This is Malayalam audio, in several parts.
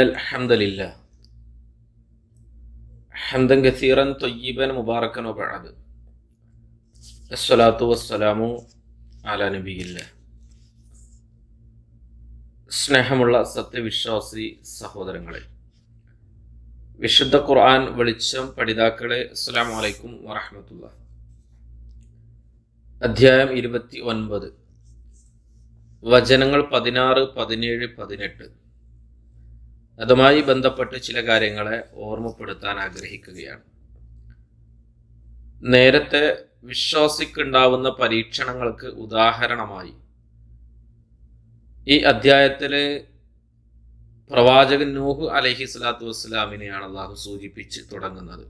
الحمد لله حمدا كثيرا طيبا مباركا وبعد الصلاة والسلام على نبي الله സ്നേഹമുള്ള സത്യവിശ്വാസി സഹോദരങ്ങളെ വിശുദ്ധ ഖുർആൻ വെളിച്ചം പഠിതാക്കളെ അസ്സലാം വലൈക്കും വറഹമത്തുള്ള അധ്യായം ഇരുപത്തി ഒൻപത് വചനങ്ങൾ പതിനാറ് പതിനേഴ് പതിനെട്ട് അതുമായി ബന്ധപ്പെട്ട് ചില കാര്യങ്ങളെ ഓർമ്മപ്പെടുത്താൻ ആഗ്രഹിക്കുകയാണ്. നേരത്തെ വിശ്വാസിക്കുണ്ടാവുന്ന പരീക്ഷണങ്ങൾക്ക് ഉദാഹരണമായി ഈ അധ്യായത്തിൽ പ്രവാചകൻ നൂഹ് അലഹി സ്വലാത്തു വസ്സലാമിനെയാണ് അള്ളാഹു സൂചിപ്പിച്ച് തുടങ്ങുന്നത്.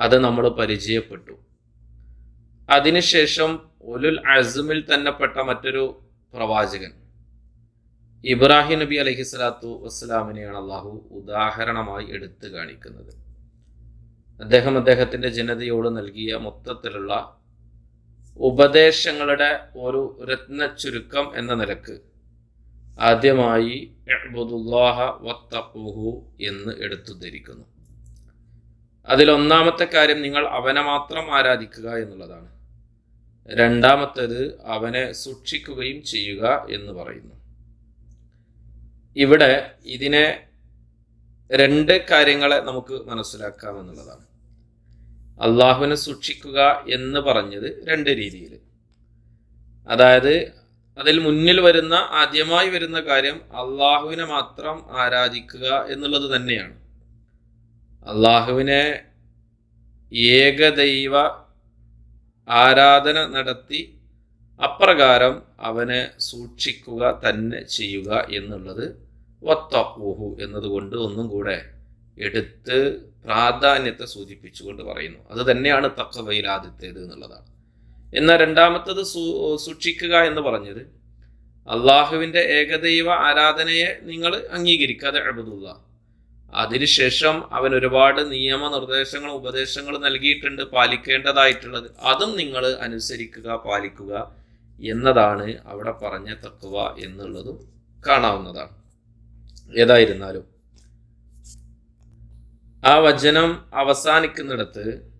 അത് നമ്മൾ പരിചയപ്പെട്ടു. അതിനുശേഷം ഒലുൽ അസുമിൽ തന്നെപ്പെട്ട മറ്റൊരു പ്രവാചകൻ. ഇബ്രാഹിം നബി അലഹി സ്വലാത്തു വസ്സലാമിനെയാണ് അള്ളാഹു ഉദാഹരണമായി എടുത്തു കാണിക്കുന്നത്. അദ്ദേഹം അദ്ദേഹത്തിന്റെ ജനതയോട് നൽകിയ മൊത്തത്തിലുള്ള ഉപദേശങ്ങളുടെ ഒരു രത്ന ചുരുക്കം എന്ന നിലയ്ക്ക് ആദ്യമായി എന്ന് എടുത്തു ധരിക്കുന്നു. അതിലൊന്നാമത്തെ കാര്യം നിങ്ങൾ അവനെ മാത്രം ആരാധിക്കുക എന്നുള്ളതാണ്. രണ്ടാമത്തേത് അവനെ സൂക്ഷിക്കുകയും ചെയ്യുക എന്ന് പറയുന്നു. ഇവിടെ ഇതിനെ രണ്ട് കാര്യങ്ങളെ നമുക്ക് മനസ്സിലാക്കാം എന്നുള്ളതാണ്. അള്ളാഹുവിനെ സൂക്ഷിക്കുക എന്ന് പറഞ്ഞത് രണ്ട് രീതിയിൽ അതായത് അതിൽ മുന്നിൽ വരുന്ന ആദ്യമായി വരുന്ന കാര്യം അള്ളാഹുവിനെ മാത്രം ആരാധിക്കുക എന്നുള്ളത് തന്നെയാണ്. അള്ളാഹുവിനെ ഏകദൈവ ആരാധന നടത്തി അപ്രകാരം അവനെ സൂക്ഷിക്കുക തന്നെ ചെയ്യുക എന്നുള്ളത് വത്തൂഹു എന്നതുകൊണ്ട് ഒന്നും കൂടെ എടുത്ത് പ്രാധാന്യത്തെ സൂചിപ്പിച്ചുകൊണ്ട് പറയുന്നു. അത് തന്നെയാണ് തക്കവയിൽ ആദ്യത്തേത് എന്നുള്ളതാണ്. എന്നാൽ രണ്ടാമത്തത് സൂക്ഷിക്കുക എന്ന് പറഞ്ഞത് അള്ളാഹുവിന്റെ ഏകദൈവ ആരാധനയെ നിങ്ങൾ അംഗീകരിക്കാതെ എഴുതുക അതിനുശേഷം അവൻ ഒരുപാട് നിയമനിർദ്ദേശങ്ങളും ഉപദേശങ്ങളും നൽകിയിട്ടുണ്ട് പാലിക്കേണ്ടതായിട്ടുള്ളത്. അതും നിങ്ങൾ അനുസരിക്കുക പാലിക്കുക. എന്നതാണ് അവിടെ പറഞ്ഞ തത്വ എന്നുള്ളതും കാണാവുന്നതാണ്. ഏതായിരുന്നാലും ആ വചനം അവസാനിക്കുന്നിടത്ത്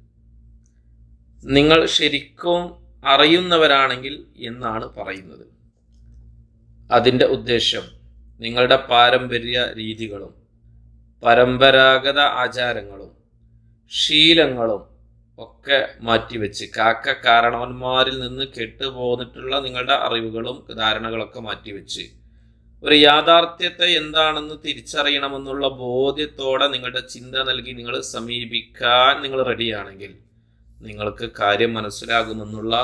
നിങ്ങൾ ശരിക്കും അറിയുന്നവരാണെങ്കിൽ എന്നാണ് പറയുന്നത്. അതിന്റെ ഉദ്ദേശം നിങ്ങളുടെ പാരമ്പര്യ രീതികളും പരമ്പരാഗത ആചാരങ്ങളും ശീലങ്ങളും ഒക്കെ മാറ്റിവെച്ച്. കാക്ക കാരണവന്മാരിൽ നിന്ന് കെട്ടുപോന്നിട്ടുള്ള നിങ്ങളുടെ അറിവുകളും ധാരണകളൊക്കെ മാറ്റിവെച്ച്. ഒരു യാഥാർത്ഥ്യത്തെ എന്താണെന്ന് തിരിച്ചറിയണമെന്നുള്ള ബോധ്യത്തോടെ നിങ്ങളുടെ ചിന്ത നൽകി നിങ്ങൾ സമീപിക്കാൻ നിങ്ങൾ റെഡിയാണെങ്കിൽ നിങ്ങൾക്ക് കാര്യം മനസ്സിലാകുമെന്നുള്ള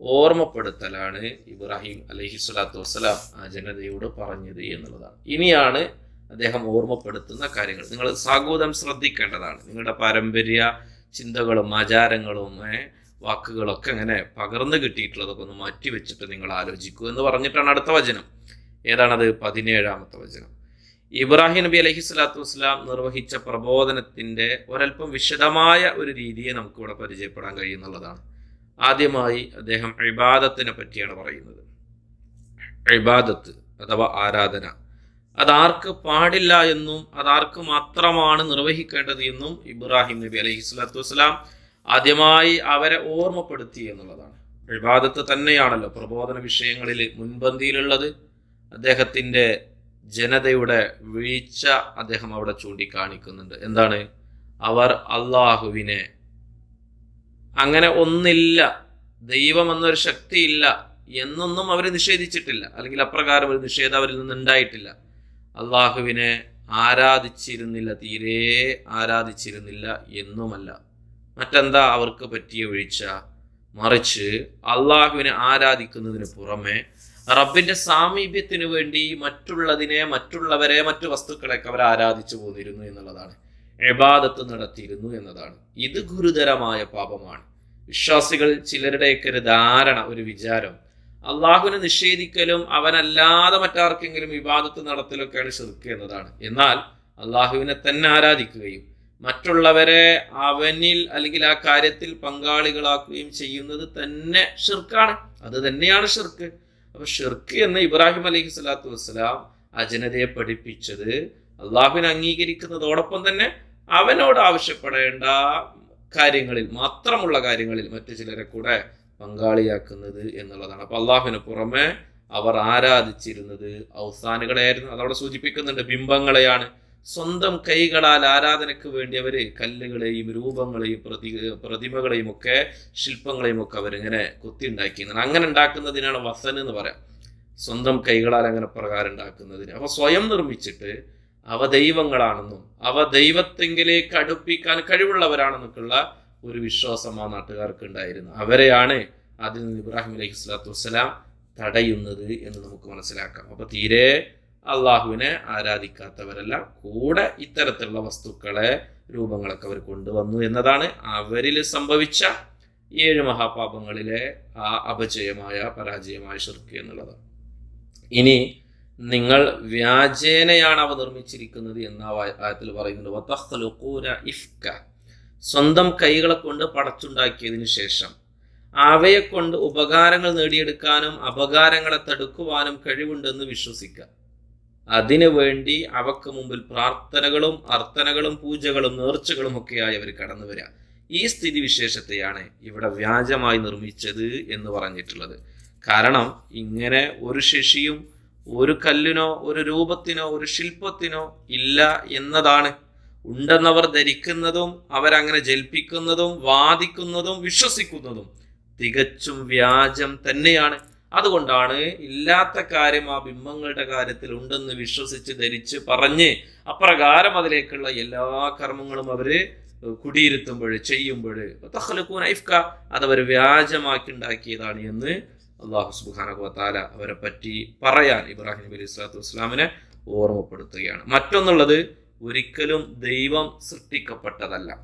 ഓർമ്മപ്പെടുത്തലാണ് ഇബ്രാഹിം അലഹി സ്വലാത്തു വസ്സലാം ആ ജനതയോട് പറഞ്ഞത് എന്നുള്ളതാണ്. ഇനിയാണ് അദ്ദേഹം ഓർമ്മപ്പെടുത്തുന്ന കാര്യങ്ങൾ. നിങ്ങൾ സാഗൂതം ശ്രദ്ധിക്കേണ്ടതാണ്. നിങ്ങളുടെ പാരമ്പര്യ ചിന്തകളും ആചാരങ്ങളും വാക്കുകളൊക്കെ അങ്ങനെ പകർന്നു കിട്ടിയിട്ടുള്ളതൊക്കെ ഒന്ന് മാറ്റി വെച്ചിട്ട് നിങ്ങൾ ആലോചിക്കൂ എന്ന് പറഞ്ഞിട്ടാണ് അടുത്ത വചനം. ഏതാണത്? പതിനേഴാമത്തെ വചനം. ഇബ്രാഹിം നബി അലഹി സ്വലാത്തു വസ്സലാം നിർവഹിച്ച പ്രബോധനത്തിന്റെ ഒരല്പം വിശദമായ ഒരു രീതിയെ നമുക്കിവിടെ പരിചയപ്പെടാൻ കഴിയുന്നുള്ളതാണ്. ആദ്യമായി അദ്ദേഹം ഇബാദത്തിനെ പറ്റിയാണ് പറയുന്നത്. ഇബാദത്ത് അഥവാ ആരാധന. അതാർക്ക് പാടില്ല എന്നും അതാർക്ക് മാത്രമാണ് നിർവഹിക്കേണ്ടത് എന്നും ഇബ്രാഹിം നബി അലൈഹി സ്വലാത്തു വസ്സലാം ആദ്യമായി അവരെ ഓർമ്മപ്പെടുത്തി എന്നുള്ളതാണ്. ഇബാദത്ത് തന്നെയാണല്ലോ പ്രബോധന വിഷയങ്ങളിൽ മുൻപന്തിയിലുള്ളത്. അദ്ദേഹത്തിന്റെ ജനതയുടെ വീഴ്ച അദ്ദേഹം അവിടെ ചൂണ്ടിക്കാണിക്കുന്നുണ്ട്. എന്താണ്? അവർ അള്ളാഹുവിനെ അങ്ങനെ ഒന്നില്ല ദൈവം എന്നൊരു ശക്തിയില്ല എന്നൊന്നും അവർ നിഷേധിച്ചിട്ടില്ല. അല്ലെങ്കിൽ അപ്രകാരം ഒരു നിഷേധം അവരിൽ നിന്ന് ഉണ്ടായിട്ടില്ല അള്ളാഹുവിനെ ആരാധിച്ചിരുന്നില്ല തീരെ ആരാധിച്ചിരുന്നില്ല എന്നുമല്ല. മറ്റെന്താ അവർക്ക് പറ്റിയ വീഴ്ച മറിച്ച് അള്ളാഹുവിനെ ആരാധിക്കുന്നതിന് പുറമെ റബ്ബിന്റെ സാമീപ്യത്തിന് വേണ്ടി മറ്റുള്ളതിനെ മറ്റുള്ളവരെ മറ്റു വസ്തുക്കളെയൊക്കെ അവർ ആരാധിച്ചു പോന്നിരുന്നു എന്നുള്ളതാണ്. എബാദത്ത് നടത്തിയിരുന്നു എന്നതാണ്. ഇത് ഗുരുതരമായ പാപമാണ്. വിശ്വാസികൾ ചിലരുടെയൊക്കെ ഒരു ധാരണ ഒരു വിചാരം അള്ളാഹുവിനെ നിഷേധിക്കലും അവനല്ലാതെ മറ്റാർക്കെങ്കിലും വിവാദത്ത് നടത്തലൊക്കെയാണ് ശിർക്ക് എന്നതാണ്. എന്നാൽ അള്ളാഹുവിനെ തന്നെ ആരാധിക്കുകയും മറ്റുള്ളവരെ അവനിൽ അല്ലെങ്കിൽ ആ കാര്യത്തിൽ പങ്കാളികളാക്കുകയും ചെയ്യുന്നത് തന്നെ ഷിർക്കാണ് അത് തന്നെയാണ് ഷിർക്ക് അപ്പൊ ഷിർക്ക് എന്ന് ഇബ്രാഹിം അലൈഹി സ്വലാത്തു വസ്സലാം അജനതയെ പഠിപ്പിച്ചത് അള്ളാഹുവിനെ അംഗീകരിക്കുന്നതോടൊപ്പം തന്നെ അവനോട് ആവശ്യപ്പെടേണ്ട കാര്യങ്ങളിൽ മാത്രമുള്ള കാര്യങ്ങളിൽ മറ്റു ചിലരെ കൂടെ പങ്കാളിയാക്കുന്നത് എന്നുള്ളതാണ്. അപ്പൊ അള്ളാഹുവിന് പുറമെ അവർ ആരാധിച്ചിരുന്നത് ഔസാനുകളെയായിരുന്നു അതവിടെ സൂചിപ്പിക്കുന്നുണ്ട് ബിംബങ്ങളെയാണ്. സ്വന്തം കൈകളാൽ ആരാധനയ്ക്ക് വേണ്ടി അവർ കല്ലുകളെയും രൂപങ്ങളെയും പ്രതി പ്രതിമകളെയും ഒക്കെ ശില്പങ്ങളെയും ഒക്കെ അവരിങ്ങനെ കൊത്തി ഉണ്ടാക്കിയിരുന്നത് അങ്ങനെ ഉണ്ടാക്കുന്നതിനാണ് വസൻ എന്ന് പറയാം. സ്വന്തം കൈകളാൽ അങ്ങനെ പ്രകാരം ഉണ്ടാക്കുന്നതിന്. അവ സ്വയം നിർമ്മിച്ചിട്ട് അവ ദൈവങ്ങളാണെന്നും അവ ദൈവത്തെങ്കിലേക്ക് അടുപ്പിക്കാൻ കഴിവുള്ളവരാണെന്നൊക്കെയുള്ള ഒരു വിശ്വാസം ആ നാട്ടുകാർക്ക് ഉണ്ടായിരുന്നു അവരെയാണ് അതിൽ നിന്ന് ഇബ്രാഹിം അലൈഹി സ്വലാത്തു വസ്സലാം തടയുന്നത് എന്ന് നമുക്ക് മനസ്സിലാക്കാം. അപ്പൊ തീരെ അള്ളാഹുവിനെ ആരാധിക്കാത്തവരല്ല കൂടെ ഇത്തരത്തിലുള്ള വസ്തുക്കളെ രൂപങ്ങളൊക്കെ അവർ കൊണ്ടുവന്നു എന്നതാണ് അവരിൽ സംഭവിച്ച ഏഴ് മഹാപാപങ്ങളിലെ ആ അപജയമായ പരാജയമായ ഷിർക്ക് എന്നുള്ളത്. ഇനി നിങ്ങൾ വ്യാജേനയാണ് അവ നിർമ്മിച്ചിരിക്കുന്നത് എന്ന ആയത്തിൽ പറയുന്നുണ്ട്. ഇഫ്ക. സ്വന്തം കൈകളെ കൊണ്ട് പടച്ചുണ്ടാക്കിയതിനു ശേഷം അവയെ കൊണ്ട് ഉപകാരങ്ങൾ നേടിയെടുക്കാനും അപകാരങ്ങളെ തടുക്കുവാനും കഴിവുണ്ടെന്ന് വിശ്വസിക്കുക. അതിനു വേണ്ടി അവക്ക് മുമ്പിൽ പ്രാർത്ഥനകളും അർത്ഥനകളും പൂജകളും നേർച്ചകളും ഒക്കെയായി അവർ കടന്നു വരിക. ഈ സ്ഥിതി വിശേഷത്തെയാണ് ഇവിടെ വ്യാജമായി നിർമ്മിച്ചത് എന്ന് പറഞ്ഞിട്ടുള്ളത്. കാരണം ഇങ്ങനെ ഒരു ശശിയും ഒരു കല്ലിനോ ഒരു രൂപത്തിനോ ഒരു ശില്പത്തിനോ ഇല്ല എന്നതാണ് ഉണ്ടെന്നവർ ധരിക്കുന്നതും അവരങ്ങനെ ജൽപ്പിക്കുന്നതും വാദിക്കുന്നതും വിശ്വസിക്കുന്നതും തികച്ചും വ്യാജം തന്നെയാണ്. അതുകൊണ്ടാണ് ഇല്ലാത്ത കാര്യം ആ ബിംബങ്ങളുടെ കാര്യത്തിൽ ഉണ്ടെന്ന് വിശ്വസിച്ച് ധരിച്ച് പറഞ്ഞ് അപ്രകാരം അതിലേക്കുള്ള എല്ലാ കർമ്മങ്ങളും അവർ കുടിയിരുത്തുമ്പോൾ ചെയ്യുമ്പോൾ ഇഫ്ക അതവർ വ്യാജമാക്കി ഉണ്ടാക്കിയതാണ് എന്ന് അള്ളാഹു സുബാനകുവത്താല താല അവരെ പറ്റി പറയാൻ ഇബ്രാഹിം നബി അലൈഹി സ്വലാത്തു വസ്സലാമിനെ ഓർമ്മപ്പെടുത്തുകയാണ്. മറ്റൊന്നുള്ളത് ഒരിക്കലും ദൈവം സൃഷ്ടിക്കപ്പെട്ടതല്ല.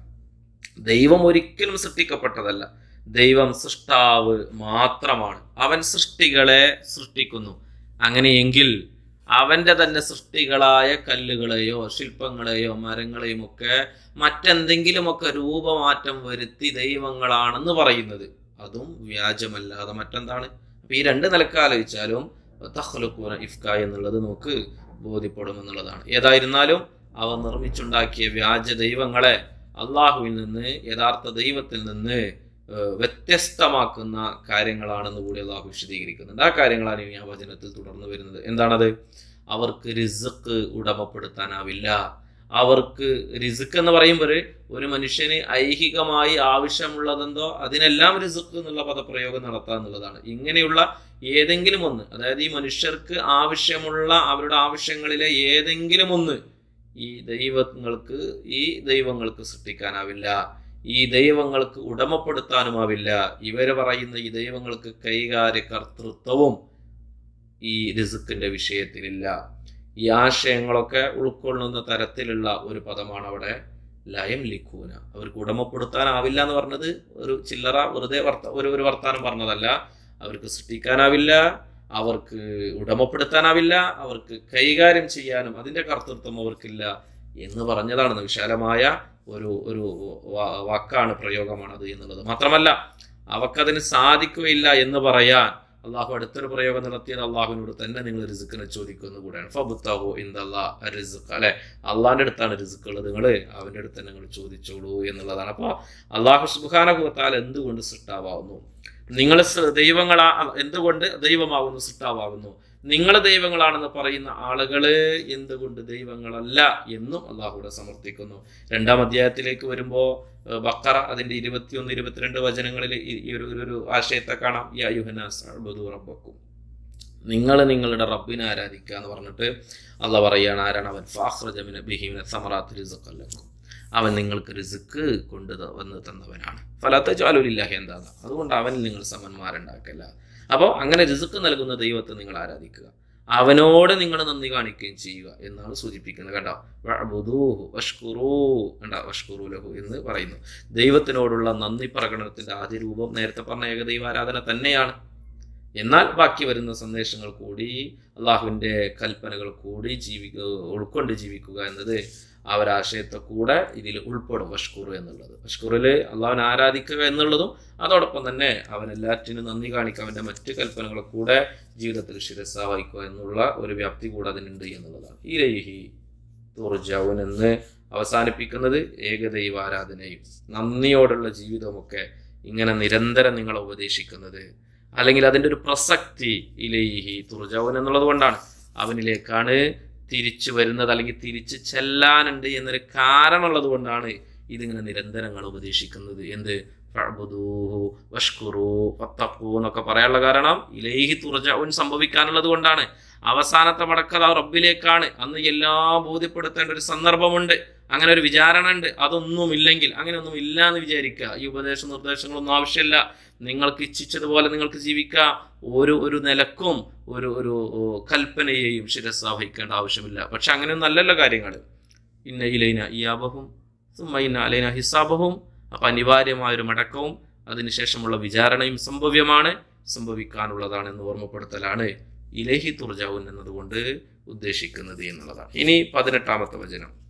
ദൈവം ഒരിക്കലും സൃഷ്ടിക്കപ്പെട്ടതല്ല. ദൈവം സൃഷ്ടാവ് മാത്രമാണ്. അവൻ സൃഷ്ടികളെ സൃഷ്ടിക്കുന്നു. അങ്ങനെയെങ്കിൽ അവന്റെ തന്നെ സൃഷ്ടികളായ കല്ലുകളെയോ ശില്പങ്ങളെയോ മരങ്ങളെയും ഒക്കെ മറ്റെന്തെങ്കിലുമൊക്കെ രൂപമാറ്റം വരുത്തി ദൈവങ്ങളാണെന്ന് പറയുന്നത്. അതും വ്യാജമല്ലാതെ മറ്റെന്താണ്? അപ്പൊ ഈ രണ്ട് നിലയ്ക്ക് ആലോചിച്ചാലും തഹ്ലുക്കൂന ഇഫ്ക എന്നുള്ളത് നമുക്ക് ബോധ്യപ്പെടുമെന്നുള്ളതാണ്. ഏതായിരുന്നാലും അവ നിർമ്മിച്ചുണ്ടാക്കിയ വ്യാജ ദൈവങ്ങളെ അള്ളാഹുവിൽ നിന്ന് യഥാർത്ഥ ദൈവത്തിൽ നിന്ന് വ്യത്യസ്തമാക്കുന്ന കാര്യങ്ങളാണെന്ന് കൂടി അള്ളാഹു വിശദീകരിക്കുന്നുണ്ട്. ആ കാര്യങ്ങളാണ് ഈ വചനത്തിൽ തുടർന്ന് വരുന്നത്. എന്താണത്? അവർക്ക് റിസക്ക് ഉടമപ്പെടുത്താനാവില്ല. അവർക്ക് റിസുക്ക് എന്ന് പറയുമ്പോൾ ഒരു മനുഷ്യന് ഐഹികമായി ആവശ്യമുള്ളതെന്തോ അതിനെല്ലാം റിസുക്ക് എന്നുള്ള പദപ്രയോഗം നടത്തുക എന്നുള്ളതാണ്. ഇങ്ങനെയുള്ള ഏതെങ്കിലും ഒന്ന് അതായത് ഈ മനുഷ്യർക്ക് ആവശ്യമുള്ള അവരുടെ ആവശ്യങ്ങളിലെ ഏതെങ്കിലും ഒന്ന് ഈ ദൈവങ്ങൾക്ക് ഈ ദൈവങ്ങൾക്ക് സൃഷ്ടിക്കാനാവില്ല. ഈ ദൈവങ്ങൾക്ക് ഉടമപ്പെടുത്താനുമാവില്ല. ഇവർ പറയുന്ന ഈ ദൈവങ്ങൾക്ക് കൈകാര്യ കർത്തൃത്വവും ഈ റിസുക്കിന്റെ വിഷയത്തിലില്ല. ഈ ആശയങ്ങളൊക്കെ ഉൾക്കൊള്ളുന്ന തരത്തിലുള്ള ഒരു പദമാണ് അവിടെ ലയം ലിഖൂന. അവർക്ക് ഉടമപ്പെടുത്താനാവില്ല എന്ന് പറഞ്ഞത് ഒരു ചില്ലറ വെറുതെ വർത്ത ഒരു ഒരു വർത്താനം പറഞ്ഞതല്ല. അവർക്ക് സൃഷ്ടിക്കാനാവില്ല. അവർക്ക് ഉടമപ്പെടുത്താനാവില്ല അവർക്ക് കൈകാര്യം ചെയ്യാനും അതിന്റെ കർത്തൃത്വം അവർക്കില്ല എന്ന് പറഞ്ഞതാണ് വിശാലമായ ഒരു ഒരു വാക്കാണ് പ്രയോഗമാണ് അത് എന്നുള്ളത്. മാത്രമല്ല അവക്കതിന് സാധിക്കുകയില്ല എന്ന് പറയാൻ അള്ളാഹു അടുത്തൊരു പ്രയോഗം നടത്തിയത് അള്ളാഹുവിനോട് തന്നെ നിങ്ങൾ റിസുക്കിനെ ചോദിക്കുന്നു കൂടെയാണ്. ഫബുത്താഹു ഇന്ദല്ലാ റിസുക്ക് അല്ലെ? അള്ളാഹിന്റെ അടുത്താണ് റിസുക്ക് ഉള്ളത് നിങ്ങൾ അവന്റെ അടുത്ത് തന്നെ നിങ്ങൾ ചോദിച്ചോളൂ എന്നുള്ളതാണ്. അപ്പോൾ അള്ളാഹു സുബാനകുത്താൽ എന്തുകൊണ്ട് സൃഷ്ടാവാകുന്നു നിങ്ങൾ ദൈവങ്ങളാ എന്തുകൊണ്ട് ദൈവമാകുന്നു സൃഷ്ടാവാകുന്നു നിങ്ങൾ ദൈവങ്ങളാണെന്ന് പറയുന്ന ആളുകൾ എന്തുകൊണ്ട് ദൈവങ്ങളല്ല എന്നും അള്ളാഹുവിടെ സമർത്ഥിക്കുന്നു. രണ്ടാം അധ്യായത്തിലേക്ക് വരുമ്പോൾ ബക്കറ അതിന്റെ ഇരുപത്തിയൊന്ന് ഇരുപത്തിരണ്ട് വചനങ്ങളിൽ ഈ- ഒരു ഒരു- ആശയത്തെ കാണാം. ഈ അയുഹനാസ് റബ്ബക്കും. നിങ്ങൾ നിങ്ങളുടെ റബ്ബിനെ ആരാധിക്കുക എന്ന് പറഞ്ഞിട്ട് അള്ളാഹ് പറയാണ് ആരാണ് അവൻ? ഫാഖ്റജമിന ബിഹിമിന സമറാത്ത് റിസഖല്ലക്കും അവൻ നിങ്ങൾക്ക് റിസ്ക് കൊണ്ട് വന്ന് തന്നവനാണ്. ഫലത്തെ ജാലുലില്ലാഹി എന്താണ് അതുകൊണ്ട് അവനിൽ നിങ്ങൾ സമന്മാരുണ്ടാക്കല്ല. അപ്പോൾ അങ്ങനെ റിസുക്ക് നൽകുന്ന ദൈവത്തെ നിങ്ങൾ ആരാധിക്കുക. അവനോട് നിങ്ങൾ നന്ദി കാണിക്കുകയും ചെയ്യുക എന്നാണ് സൂചിപ്പിക്കുന്നത് കണ്ടോ വഅ്ബുദൂഹു വഷ്കുറൂ കണ്ടോ? ലഹു എന്ന് പറയുന്നു. ദൈവത്തിനോടുള്ള നന്ദി പ്രകടനത്തിന്റെ ആദ്യ രൂപം നേരത്തെ പറഞ്ഞ ഏകദൈവ ആരാധന തന്നെയാണ്. എന്നാൽ ബാക്കി വരുന്ന സന്ദേശങ്ങൾ കൂടി അള്ളാഹുവിന്റെ കൽപ്പനകൾ കൂടി ജീവിക്കുക ഉൾക്കൊണ്ട് ജീവിക്കുക എന്നത് ആശയത്തെ കൂടെ ഇതിൽ ഉൾപ്പെടും വഷ്കൂർ എന്നുള്ളത്. വഷ്കൂറിൽ അള്ളാഹുവിനെ ആരാധിക്കുക എന്നുള്ളതും അതോടൊപ്പം തന്നെ അവൻ എല്ലാറ്റിനും നന്ദി കാണിക്കുക അവന്റെ മറ്റ് കൽപ്പനകളെ കൂടെ ജീവിതത്തിൽ ശിരസ വഹിക്കുക എന്നുള്ള ഒരു വ്യാപ്തി കൂടെ അതിനുണ്ട് എന്നുള്ളതാണ്. ഈ രൈഹി തുർജൗൻ എന്ന് അവസാനിപ്പിക്കുന്നത് ഏകദൈവ ആരാധനയും നന്ദിയോടുള്ള ജീവിതമൊക്കെ ഇങ്ങനെ നിരന്തരം നിങ്ങളെ ഉപദേശിക്കുന്നത് അല്ലെങ്കിൽ അതിന്റെ ഒരു പ്രസക്തി ഇലൈഹി തുർജവൻ എന്നുള്ളത് കൊണ്ടാണ്. അവനിലേക്കാണ് തിരിച്ചു വരുന്നത് അല്ലെങ്കിൽ തിരിച്ച് ചെല്ലാനുണ്ട് എന്നൊരു കാരണമുള്ളത് കൊണ്ടാണ് ഇതിങ്ങനെ നിരന്തരങ്ങൾ ഉപദേശിക്കുന്നത്. എന്ത്? ഫഅ്ബുദൂഹു വഷ്കുറു ഫത്തഖൂ എന്നൊക്കെ പറയാനുള്ള കാരണം ഇലേഹി തുറജവൻ സംഭവിക്കാനുള്ളത് കൊണ്ടാണ്. അവസാനത്തെ മടക്കത റബ്ബിലേക്കാണ്. അന്ന് എല്ലാം ബോധ്യപ്പെടുത്തേണ്ട ഒരു സന്ദർഭമുണ്ട്. അങ്ങനെ ഒരു വിചാരണ ഉണ്ട്. അതൊന്നുമില്ലെങ്കിൽ അങ്ങനെയൊന്നും ഇല്ല എന്ന് വിചാരിക്കുക. ഈ ഉപദേശ നിർദ്ദേശങ്ങളൊന്നും ആവശ്യമില്ല. നിങ്ങൾക്ക് ഇച്ഛിച്ചതുപോലെ നിങ്ങൾക്ക് ജീവിക്കാം ഒരു ഒരു നിലക്കും ഒരു ഒരു കൽപ്പനയെയും ശിരസ് വഹിക്കേണ്ട ആവശ്യമില്ല. പക്ഷെ അങ്ങനെയൊന്നും അല്ലല്ലോ കാര്യങ്ങൾ. ഇന്ന ഇലൈന ഇയാബഹും സുമ്മൈന അലൈന ഹിസാബഹും. അപ്പം അനിവാര്യമായ ഒരു മടക്കവും അതിനുശേഷമുള്ള വിചാരണയും സംഭവ്യമാണ്. സംഭവിക്കാനുള്ളതാണ് എന്ന് ഓർമ്മപ്പെടുത്തലാണ് ഇലഹി തുർജാവുൻ എന്നതുകൊണ്ട് ഉദ്ദേശിക്കുന്നത് എന്നുള്ളതാണ്. ഇനി പതിനെട്ടാമത്തെ വചനം.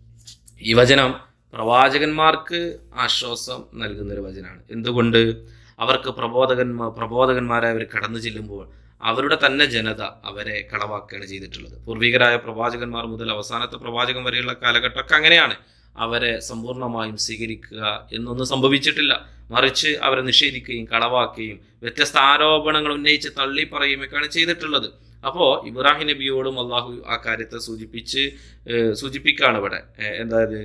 ഈ വചനം പ്രവാചകന്മാർക്ക് ആശ്വാസം നൽകുന്ന ഒരു വചനമാണ് എന്തുകൊണ്ട്? അവർക്ക് പ്രബോധകന്മാർ പ്രബോധകന്മാരെ അവർ കടന്നു ചെല്ലുമ്പോൾ അവരുടെ തന്നെ ജനത അവരെ കളവാക്കുകയാണ് ചെയ്തിട്ടുള്ളത്. പൂർവികരായ പ്രവാചകന്മാർ മുതൽ അവസാനത്തെ പ്രവാചകൻ വരെയുള്ള കാലഘട്ടമൊക്കെ അങ്ങനെയാണ്. അവരെ സമ്പൂർണമായും സ്വീകരിക്കുക എന്നൊന്നും സംഭവിച്ചിട്ടില്ല. മറിച്ച് അവരെ നിഷേധിക്കുകയും കളവാക്കുകയും വ്യത്യസ്ത ആരോപണങ്ങൾ ഉന്നയിച്ച് തള്ളി പറയുകയൊക്കെയാണ് ചെയ്തിട്ടുള്ളത്. അപ്പോൾ ഇബ്രാഹിം നബിയോടും അള്ളാഹു ആ കാര്യത്തെ സൂചിപ്പിച്ച് സൂചിപ്പിക്കുകയാണ് ഇവിടെ. എന്തായത്?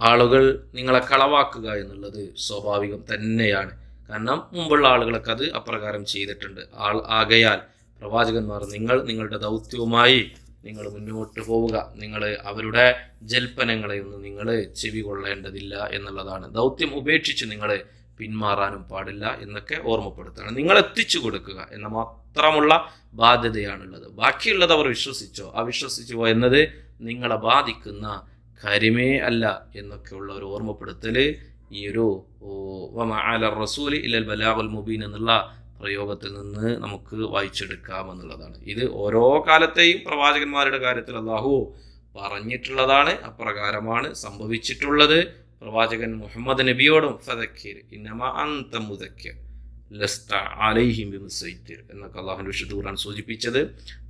ആളുകൾ നിങ്ങളെ കളവാക്കുക എന്നുള്ളത് സ്വാഭാവികം തന്നെയാണ്. കാരണം മുമ്പുള്ള ആളുകളൊക്കെ അത് അപ്രകാരം ചെയ്തിട്ടുണ്ട്. ആൾ ആകയാൽ പ്രവാചകന്മാർ നിങ്ങൾ നിങ്ങളുടെ ദൗത്യവുമായി നിങ്ങൾ മുന്നോട്ട് പോവുക. നിങ്ങൾ അവരുടെ ജൽപ്പനങ്ങളെയൊന്നും നിങ്ങൾ ചെവി കൊള്ളേണ്ടതില്ല എന്നുള്ളതാണ്. ദൗത്യം ഉപേക്ഷിച്ച് നിങ്ങൾ പിന്മാറാനും പാടില്ല എന്നൊക്കെ ഓർമ്മപ്പെടുത്തുകയാണ് നിങ്ങൾ എത്തിച്ചു കൊടുക്കുക എന്ന മാത്രമുള്ള ബാധ്യതയാണുള്ളത്. ബാക്കിയുള്ളത് അവർ വിശ്വസിച്ചോ? അവിശ്വസിച്ചോ എന്നത് നിങ്ങളെ ബാധിക്കുന്ന കാര്യമേ അല്ല എന്നൊക്കെയുള്ള ഒരു ഓർമ്മപ്പെടുത്തൽ ഈ ഒരു റസൂൽ ഇല്ലൽ ബലാഹുൽ മുബീൻ എന്നുള്ള പ്രയോഗത്തിൽ നിന്ന് നമുക്ക് വായിച്ചെടുക്കാമെന്നുള്ളതാണ്. ഇത് ഓരോ കാലത്തെയും പ്രവാചകന്മാരുടെ കാര്യത്തിൽ അള്ളാഹു പറഞ്ഞിട്ടുള്ളതാണ് അപ്രകാരമാണ് സംഭവിച്ചിട്ടുള്ളത്. പ്രവാചകൻ മുഹമ്മദ് നബിയോടും ഫതക്കീർ ഇന്നമ അന്ത മുതക്കർ ലസ്ത അലൈഹിം വിമുസൈത്തിർ എന്നൊക്കെ അള്ളാഹുന്റെ വിശുദ്ധ ഖുർആൻ സൂചിപ്പിച്ചത്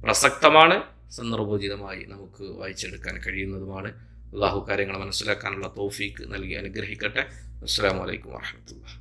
പ്രസക്തമാണ് സന്ദർഭോചിതമായി നമുക്ക് വായിച്ചെടുക്കാൻ കഴിയുന്നതുമാണ്. അള്ളാഹു കാര്യങ്ങൾ മനസ്സിലാക്കാനുള്ള തോഫീക്ക് നൽകി അനുഗ്രഹിക്കട്ടെ. അസ്സാം വലൈക്കും വാഹമത്തുള്ള